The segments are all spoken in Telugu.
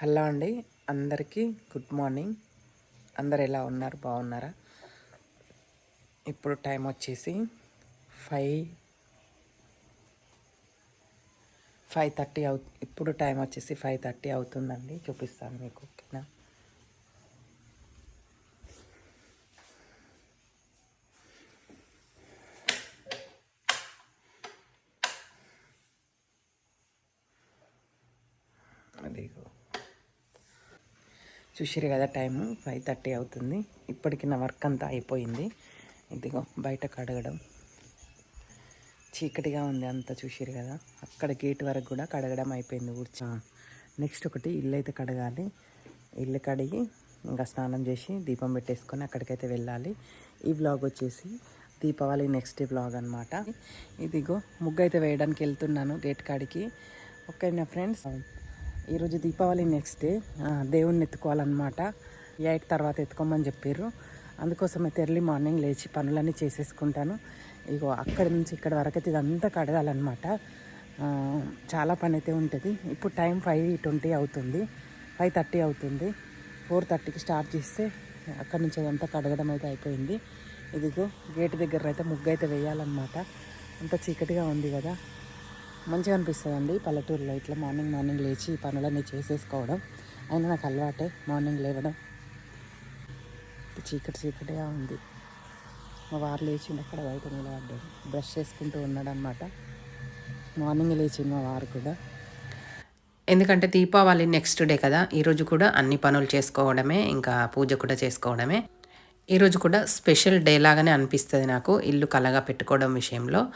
హలో అండి. అందరికీ గుడ్ మార్నింగ్. అందరు ఎలా ఉన్నారు? బాగున్నారా? ఇప్పుడు టైం వచ్చేసి ఫైవ్ ఫైవ్ థర్టీ అవు ఇప్పుడు టైం వచ్చేసి ఫైవ్ థర్టీ అవుతుందండి. చూపిస్తాను మీకు ఓకేనా? చూసిరు కదా టైము ఫైవ్ థర్టీ అవుతుంది. ఇప్పటికి నా వర్క్ అంతా అయిపోయింది. ఇదిగో బయట కడగడం చీకటిగా ఉంది అంతా చూసిరు కదా. అక్కడ గేట్ వరకు కూడా కడగడం అయిపోయింది కూర్చో నెక్స్ట్ ఒకటి ఇల్లు అయితే కడగాలి. ఇల్లు కడిగి ఇంకా స్నానం చేసి దీపం పెట్టేసుకొని అక్కడికైతే వెళ్ళాలి. ఈ వ్లాగ్ వచ్చేసి దీపావళి నెక్స్ట్ వ్లాగ్ అనమాట ఇదిగో ముగ్గు అయితే వేయడానికి వెళ్తున్నాను గేట్ కాడికి. ఓకేనా ఫ్రెండ్స్. ఈరోజు దీపావళి నెక్స్ట్ డే దేవుణ్ణి ఎత్తుకోవాలన్నమాట. ఎయిట్ తర్వాత ఎత్తుకోమని చెప్పారు. అందుకోసం అయితే ఎర్లీ మార్నింగ్ లేచి పనులన్నీ చేసేసుకుంటాను. ఇగో అక్కడి నుంచి ఇక్కడ వరకు అయితే ఇదంతా కడగాలన్నమాట. చాలా పని అయితే ఉంటుంది. ఇప్పుడు టైం ఫైవ్ ట్వంటీ అవుతుంది. ఫైవ్ థర్టీ అవుతుంది. ఫోర్ థర్టీకి స్టార్ట్ చేస్తే అక్కడి నుంచి అదంతా కడగడం అయితే అయిపోయింది. ఇదిగో గేట్ దగ్గర అయితే ముగ్గు అయితే వేయాలన్నమాట. అంత చీకటిగా ఉంది కదా. మంచిగా అనిపిస్తుంది అండి పల్లెటూరులో ఇట్లా మార్నింగ్ మార్నింగ్ లేచి పనులన్నీ చేసేసుకోవడం. అయినా నాకు అలవాటే మార్నింగ్ లేవడం. చీకటి చీకటిగా ఉంది. మా వారు లేచిండు అక్కడ బయట నిలబడ్డాడు. బ్రష్ చేసుకుంటూ ఉన్నాడు అనమాట మార్నింగ్ లేచింది మా వారు కూడా. ఎందుకంటే దీపావళి నెక్స్ట్ డే కదా ఈరోజు కూడా అన్ని పనులు చేసుకోవడమే ఇంకా పూజ కూడా చేసుకోవడమే. ఈరోజు కూడా స్పెషల్ డే లాగానే అనిపిస్తుంది నాకు ఇల్లు కలగా పెట్టుకోవడం విషయంలో.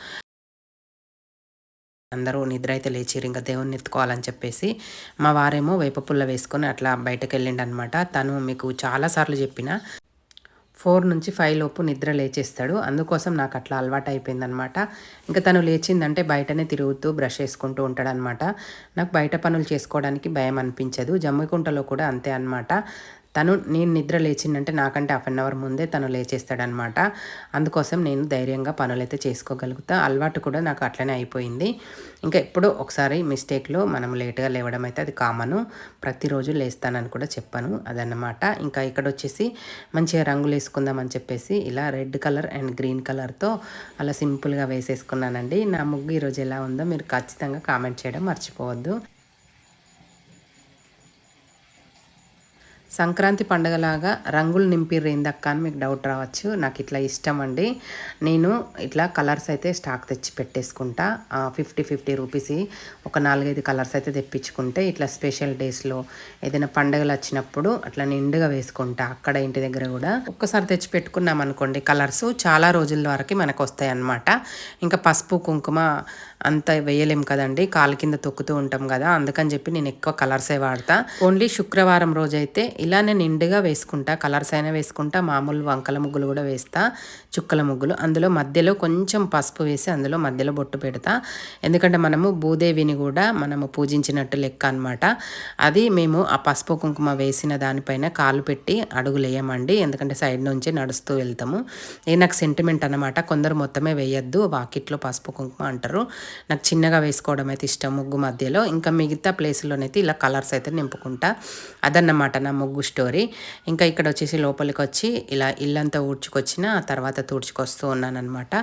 అందరూ నిద్ర అయితే లేచిరు ఇంకా దేవుణ్ణి ఎత్తుకోవాలని చెప్పేసి మా వారేమో వేప పుల్ల వేసుకొని అట్లా బయటకు వెళ్ళిండనమాట తను మీకు చాలాసార్లు చెప్పిన ఫోర్ నుంచి ఫైవ్ లోపు నిద్ర లేచేస్తాడు. అందుకోసం నాకు అట్లా అలవాటు అయిపోయిందనమాట ఇంకా తను లేచిందంటే బయటనే తిరుగుతూ బ్రష్ చేసుకుంటూ ఉంటాడనమాట నాకు బయట పనులు చేసుకోవడానికి భయం అనిపించదు జమ్మికుంటలో కూడా అంతే అనమాట తను నేను నిద్ర లేచిందంటే నాకంటే హాఫ్ అన్ అవర్ ముందే తను లేచేస్తాడనమాట. అందుకోసం నేను ధైర్యంగా పనులైతే చేసుకోగలుగుతా. అలవాటు కూడా నాకు అట్లనే అయిపోయింది. ఇంకా ఎప్పుడో ఒకసారి మిస్టేక్లో మనం లేట్గా లేవడం అయితే అది కామను. ప్రతిరోజు లేస్తానని కూడా చెప్పాను అదన్నమాట. ఇంకా ఇక్కడ వచ్చేసి మంచిగా రంగులు వేసుకుందామని చెప్పేసి ఇలా రెడ్ కలర్ అండ్ గ్రీన్ కలర్తో అలా సింపుల్గా వేసేసుకున్నానండి. నా ముగ్గు ఈరోజు ఎలా ఉందో మీరు ఖచ్చితంగా కామెంట్ చేయడం మర్చిపోవద్దు. సంక్రాంతి పండుగలాగా రంగులు నింపిర్రేందక్క అని మీకు డౌట్ రావచ్చు. నాకు ఇట్లా ఇష్టం అండి. నేను ఇట్లా కలర్స్ అయితే స్టాక్ తెచ్చి పెట్టేసుకుంటా. ఫిఫ్టీ ఫిఫ్టీ రూపీస్ ఒక నాలుగైదు కలర్స్ అయితే తెప్పించుకుంటే ఇట్లా స్పెషల్ డేస్లో ఏదైనా పండుగలు వచ్చినప్పుడు అట్లా నిండుగా వేసుకుంటా అక్కడ ఇంటి దగ్గర కూడా. ఒక్కసారి తెచ్చి పెట్టుకున్నాం అనుకోండి కలర్స్ చాలా రోజుల వరకు మనకు వస్తాయి అన్నమాట ఇంకా పసుపు కుంకుమ అంత వేయలేం కదండి. కాలు కింద తొక్కుతూ ఉంటాం కదా. అందుకని చెప్పి నేను ఎక్కువ కలర్సే వాడతా. ఓన్లీ శుక్రవారం రోజైతే నేను నిండుగా వేసుకుంటా. కలర్స్ అయినా వేసుకుంటా. మామూలు వంకల ముగ్గులు కూడా వేస్తా. చుక్కల ముగ్గులు. అందులో మధ్యలో కొంచెం పసుపు వేసి అందులో మధ్యలో బొట్టు పెడతా. ఎందుకంటే మనము భూదేవిని కూడా మనము పూజించినట్టు లెక్క అనమాట అది మేము ఆ పసుపు కుంకుమ వేసిన దానిపైన కాలు పెట్టి అడుగులేయమండి ఎందుకంటే సైడ్ నుంచి నడుస్తూ వెళ్తాము. ఇది నాకు సెంటిమెంట్ అనమాట కొందరు మొత్తమే వేయద్దు. వాకిట్లో పసుపు కుంకుమ అంటారు. నాకు చిన్నగా వేసుకోవడం అయితే ఇష్టం ముగ్గు మధ్యలో. ఇంకా మిగతా ప్లేస్లోనైతే ఇలా కలర్స్ అయితే నింపుకుంటా. అదన్నమాట నా ముగ్గు స్టోరీ. ఇంకా ఇక్కడ వచ్చేసి లోపలికి వచ్చి ఇలా ఇల్లంతా ఊడ్చుకొచ్చిన తర్వాత తుడుచుకొస్తూ ఉన్నానమాట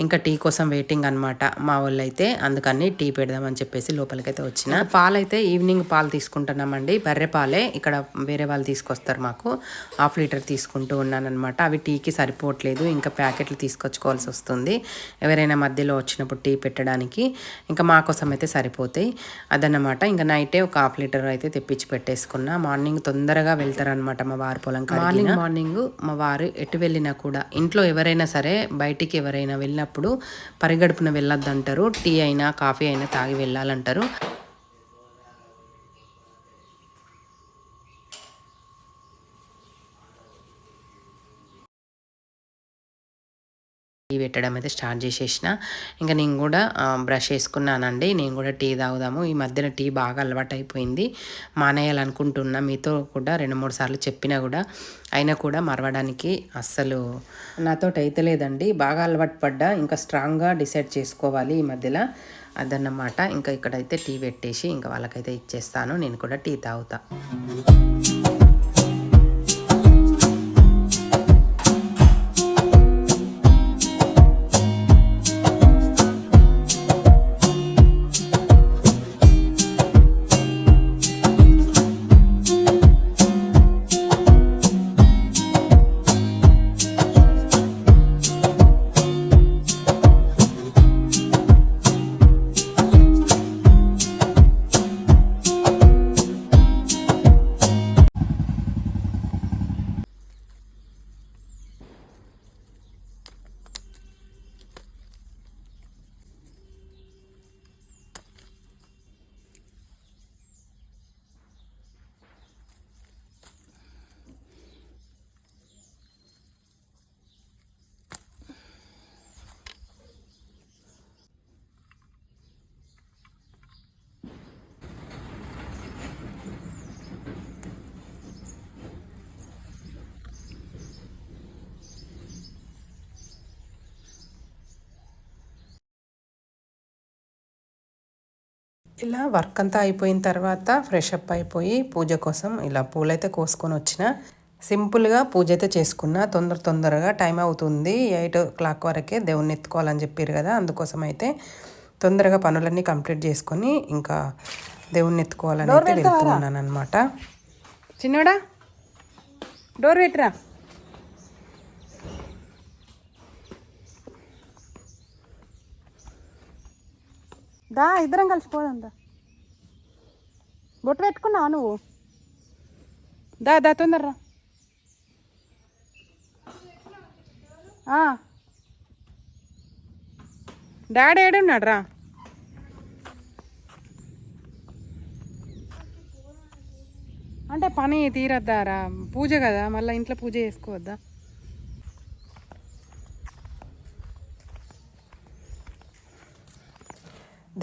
ఇంకా టీ కోసం వెయిటింగ్ అనమాట మా వాళ్ళు అయితే అందుకని టీ పెడదామని చెప్పేసి లోపలికైతే వచ్చిన. పాలైతే ఈవినింగ్ పాలు తీసుకుంటున్నామండి. బర్రె పాలే. ఇక్కడ వేరే వాళ్ళు తీసుకొస్తారు మాకు. హాఫ్ లీటర్ తీసుకుంటూ ఉన్నానమాట అవి టీకి సరిపోవట్లేదు. ఇంకా ప్యాకెట్లు తీసుకొచ్చుకోవాల్సి వస్తుంది. ఎవరైనా మధ్యలో వచ్చినప్పుడు టీ పెట్టడానికి ఇంకా మా కోసం అయితే సరిపోతాయి. అదన్నమాట. ఇంకా నైటే ఒక హాఫ్ లీటర్ అయితే తెప్పించి పెట్టేసుకున్నా. మార్నింగ్ తొందరగా వెళ్తారనమాట మా వారి పొలం మార్నింగ్ మార్నింగ్ మా వారు ఎటు వెళ్ళినా కూడా ఇంట్లో ఎవరైనా సరే బయటికి ఎవరైనా వెళ్ళినప్పుడు పరిగడుపున వెళ్ళొద్దంటారు. టీ అయినా కాఫీ అయినా తాగి వెళ్ళాలంటారు. టీ పెట్టడం అయితే స్టార్ట్ చేసేసిన. ఇంకా నేను కూడా బ్రష్ వేసుకున్నానండి నేను కూడా టీ తాగుదాము. ఈ మధ్యన టీ బాగా అలవాటు అయిపోయింది మానేయాలనుకుంటున్నా. మీతో కూడా రెండు మూడు సార్లు చెప్పినా కూడా అయినా కూడా మరవడానికి అస్సలు నాతో అయితే లేదండి. బాగా అలవాటు పడ్డా ఇంకా స్ట్రాంగ్గా డిసైడ్ చేసుకోవాలి ఈ మధ్యలో అదన్నమాట. ఇంకా ఇక్కడైతే టీ పెట్టేసి ఇంకా వాళ్ళకైతే ఇచ్చేస్తాను. నేను కూడా టీ తాగుతా. ఇలా వర్క్ అంతా అయిపోయిన తర్వాత ఫ్రెష్ అప్ అయిపోయి పూజ కోసం ఇలా పూలైతే కోసుకొని వచ్చిన సింపుల్గా పూజ అయితే చేసుకున్నా. తొందర తొందరగా టైం అవుతుంది. ఎయిట్ ఓ క్లాక్ వరకే దేవుణ్ణి ఎత్తుకోవాలని చెప్పారు కదా. అందుకోసం అయితే తొందరగా పనులన్నీ కంప్లీట్ చేసుకొని ఇంకా దేవుణ్ణి ఎత్తుకోవాలని అయితే వెళ్తున్నాను అనమాట చిన్నోడా? డోర్ పెట్టరా? దా ఇద్దరం కలిసిపోదాం దా. బొట్టు పెట్టుకున్నావా నువ్వు? దా దా తొందరరా. డాడీ ఏడున్నాడు రా అంటే పని తీరద్దారా? పూజ కదా మళ్ళీ ఇంట్లో పూజ చేసుకోవద్దా?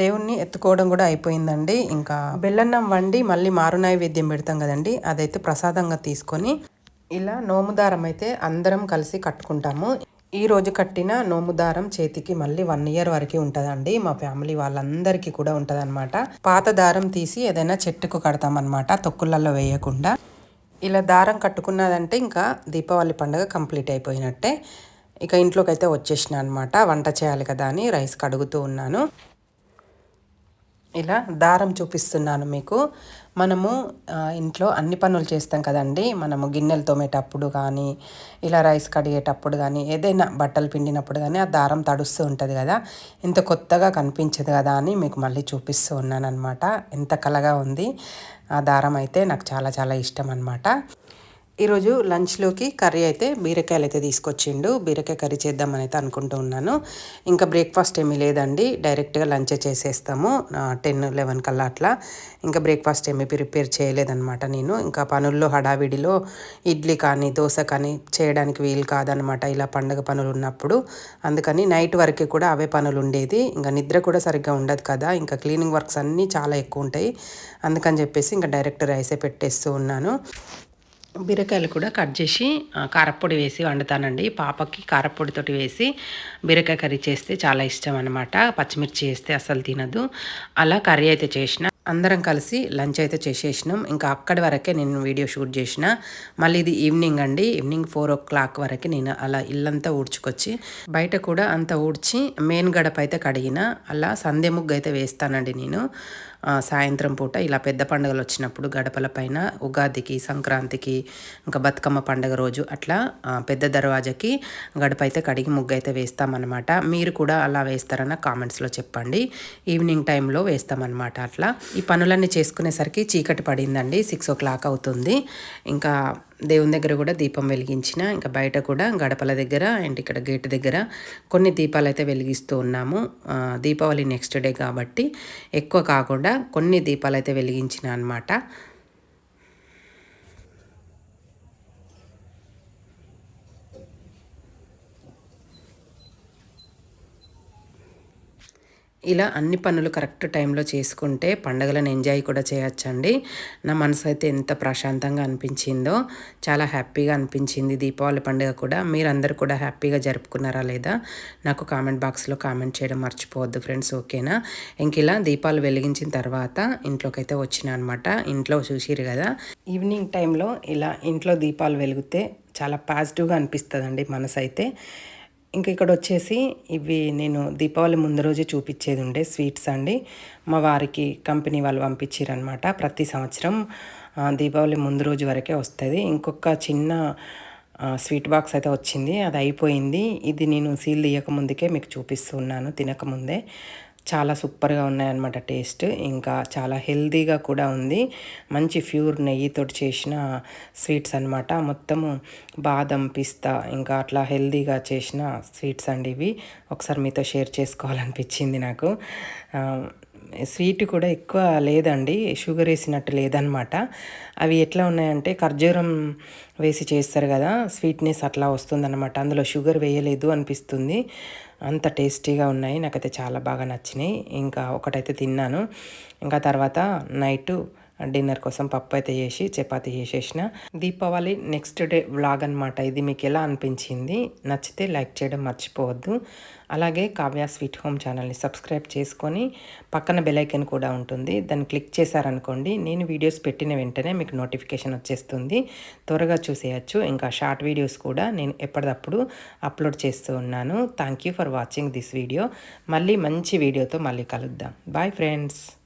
దేవుణ్ణి ఎత్తుకోవడం కూడా అయిపోయిందండి. ఇంకా బెల్లన్నం వండి మళ్ళీ మారు నైవేద్యం పెడతాం కదండి. అదైతే ప్రసాదంగా తీసుకొని ఇలా నోముదారం అయితే అందరం కలిసి కట్టుకుంటాము. ఈ రోజు కట్టిన నోముదారం చేతికి మళ్ళీ వన్ ఇయర్ వరకు ఉంటుందండి. మా ఫ్యామిలీ వాళ్ళందరికీ కూడా ఉంటుందన్నమాట. పాత దారం తీసి ఏదైనా చెట్టుకు కడతామన్నమాట తొక్కులలో వేయకుండా. ఇలా దారం కట్టుకున్నదంటే ఇంకా దీపావళి పండుగ కంప్లీట్ అయిపోయినట్టే. ఇక ఇంట్లోకి అయితే వచ్చేసిన అనమాట వంట చేయాలి కదా అని రైస్ కడుగుతూ ఉన్నాను. ఇలా దారం చూపిస్తున్నాను మీకు. మనము ఇంట్లో అన్ని పనులు చేస్తాం కదండి. మనము గిన్నెలు తోమేటప్పుడు కానీ ఇలా రైస్ కడిగేటప్పుడు కానీ ఏదైనా బట్టలు పిండినప్పుడు కానీ ఆ దారం తడుస్తూ ఉంటుంది కదా. ఇంత కొత్తగా కనిపించదు కదా అని మీకు మళ్ళీ చూపిస్తూ ఉన్నాను అనమాట ఎంత కలగా ఉంది. ఆ దారం అయితే నాకు చాలా చాలా ఇష్టం అనమాట ఈరోజు లంచ్లోకి కర్రీ అయితే బీరకాయలు అయితే తీసుకొచ్చిండు. బీరకాయ కర్రీ చేద్దామని అయితే అనుకుంటూ ఉన్నాను. ఇంకా బ్రేక్ఫాస్ట్ ఏమీ లేదండి. డైరెక్ట్గా లంచ్ చేసేస్తాము. టెన్ లెవెన్ కల్లా అట్లా. ఇంకా బ్రేక్ఫాస్ట్ ఏమీ ప్రిపేర్ చేయలేదన్నమాట నేను. ఇంకా పనుల్లో హడావిడిలో ఇడ్లీ కానీ దోశ కానీ చేయడానికి వీలు కాదనమాట ఇలా పండగ పనులు ఉన్నప్పుడు. అందుకని నైట్ వరకు కూడా అవే పనులు ఉండేది. ఇంకా నిద్ర కూడా సరిగ్గా ఉండదు కదా. ఇంకా క్లీనింగ్ వర్క్స్ అన్నీ చాలా ఎక్కువ ఉంటాయి. అందుకని చెప్పేసి ఇంకా డైరెక్ట్ రైసే పెట్టేస్తూ ఉన్నాను. బీరకాయలు కూడా కట్ చేసి కారపొడి కారప్పొడి వేసి వండుతానండి. పాపకి కారపొడితోటి వేసి బీరకాయ కర్రీ చేస్తే చాలా ఇష్టం అనమాట పచ్చిమిర్చి వేస్తే అసలు తినదు. అలా కర్రీ అయితే చేసిన. అందరం కలిసి లంచ్ అయితే చేసేసినాం. ఇంకా అక్కడి వరకే నేను వీడియో షూట్ చేసిన. మళ్ళీ ఇది ఈవినింగ్ అండి. ఈవినింగ్ ఫోర్ ఓ క్లాక్ వరకు నేను అలా ఇల్లంతా ఊడ్చుకొచ్చి బయట కూడా అంతా ఊడ్చి మెయిన్ గడప అయితే కడిగిన. అలా సందే ముగ్గు అయితే వేస్తానండి నేను. సాయంత్రం పూట ఇలా పెద్ద పండుగలు వచ్చినప్పుడు గడపల పైన ఉగాదికి సంక్రాంతికి ఇంకా బతుకమ్మ పండుగ రోజు అట్లా పెద్ద దర్వాజకి గడప అయితే కడిగి ముగ్గు అయితే వేస్తామన్నమాట. మీరు కూడా అలా వేస్తారన్న కామెంట్స్లో చెప్పండి. ఈవినింగ్ టైంలో వేస్తామన్నమాట అట్లా. ఈ పనులన్నీ చేసుకునేసరికి చీకటి పడిందండి. సిక్స్ ఓ క్లాక్ అవుతుంది. ఇంకా దేవుని దగ్గర కూడా దీపం వెలిగించిన ఇంకా బయట కూడా గడపల దగ్గర అండ్ ఇక్కడ గేట్ దగ్గర కొన్ని దీపాలు అయితే వెలిగిస్తూ ఉన్నాము. దీపావళి నెక్స్ట్ డే కాబట్టి ఎక్కువ కాకుండా కొన్ని దీపాలు అయితే వెలిగించిన అనమాట ఇలా అన్ని పనులు కరెక్ట్ టైంలో చేసుకుంటే పండుగలను ఎంజాయ్ కూడా చేయొచ్చండి. నా మనసు అయితే ఎంత ప్రశాంతంగా అనిపించిందో చాలా హ్యాపీగా అనిపించింది దీపావళి పండుగ కూడా. మీరందరూ కూడా హ్యాపీగా జరుపుకున్నారా లేదా? నాకు కామెంట్ బాక్స్లో కామెంట్ చేయడం మర్చిపోవద్దు ఫ్రెండ్స్ ఓకేనా? ఇంక ఇలా దీపాలు వెలిగించిన తర్వాత ఇంట్లోకి అయితే వచ్చిన అనమాట ఇంట్లో చూసిరు కదా? ఈవినింగ్ టైంలో ఇలా ఇంట్లో దీపాలు వెలిగితే చాలా పాజిటివ్గా అనిపిస్తుందండి మనసు అయితే ఇంక ఇక్కడ వచ్చేసి ఇవి నేను దీపావళి ముందు రోజే చూపించేది ఉండే స్వీట్స్ అండి. మా వారికి కంపెనీ వాళ్ళు పంపించారనమాట ప్రతి సంవత్సరం. దీపావళి ముందు రోజు వరకే వస్తుంది. ఇంకొక చిన్న స్వీట్ బాక్స్ అయితే వచ్చింది. అది అయిపోయింది. ఇది నేను సీల్ తీయక ముందుకే మీకు చూపిస్తున్నాను తినకముందే చాలా సూపర్గా ఉన్నాయన్నమాట టేస్ట్. ఇంకా చాలా హెల్తీగా కూడా ఉంది. మంచి ప్యూర్ నెయ్యితో చేసిన స్వీట్స్ అన్నమాట. మొత్తము బాదం పిస్తా ఇంకా అట్లా హెల్తీగా చేసిన స్వీట్స్ అండి ఇవి. ఒకసారి మీతో షేర్ చేసుకోవాలనిపించింది నాకు. స్వీట్ కూడా ఎక్కువ లేదండి షుగర్ వేసినట్టు లేదనమాట అవి ఎట్లా ఉన్నాయంటే ఖర్జూరం వేసి చేస్తారు కదా స్వీట్నెస్ అట్లా వస్తుందన్నమాట. అందులో షుగర్ వేయలేదు అనిపిస్తుంది. అంత టేస్టీగా ఉన్నాయి నాకైతే చాలా బాగా నచ్చినాయి. ఇంకా ఒకటైతే తిన్నాను. ఇంకా తర్వాత నైటు డిన్నర్ కోసం పప్పు అయితే చేసి చపాతి చేసేసిన. దీపావళి నెక్స్ట్ డే వ్లాగ్ అనమాట ఇది మీకు ఎలా అనిపించింది? నచ్చితే లైక్ చేయడం మర్చిపోవద్దు. అలాగే కావ్య స్వీట్ హోమ్ ఛానల్ని సబ్స్క్రైబ్ చేసుకొని పక్కన బెలైకన్ కూడా ఉంటుంది. దాన్ని క్లిక్ చేశారనుకోండి నేను వీడియోస్ పెట్టిన వెంటనే మీకు నోటిఫికేషన్ వచ్చేస్తుంది. త్వరగా చూసేయచ్చు. ఇంకా షార్ట్ వీడియోస్ కూడా నేను ఎప్పటికప్పుడు అప్లోడ్ చేస్తూ ఉన్నాను. Thank you for watching this video. మళ్ళీ మంచి వీడియోతో మళ్ళీ కలుద్దాం. Bye friends.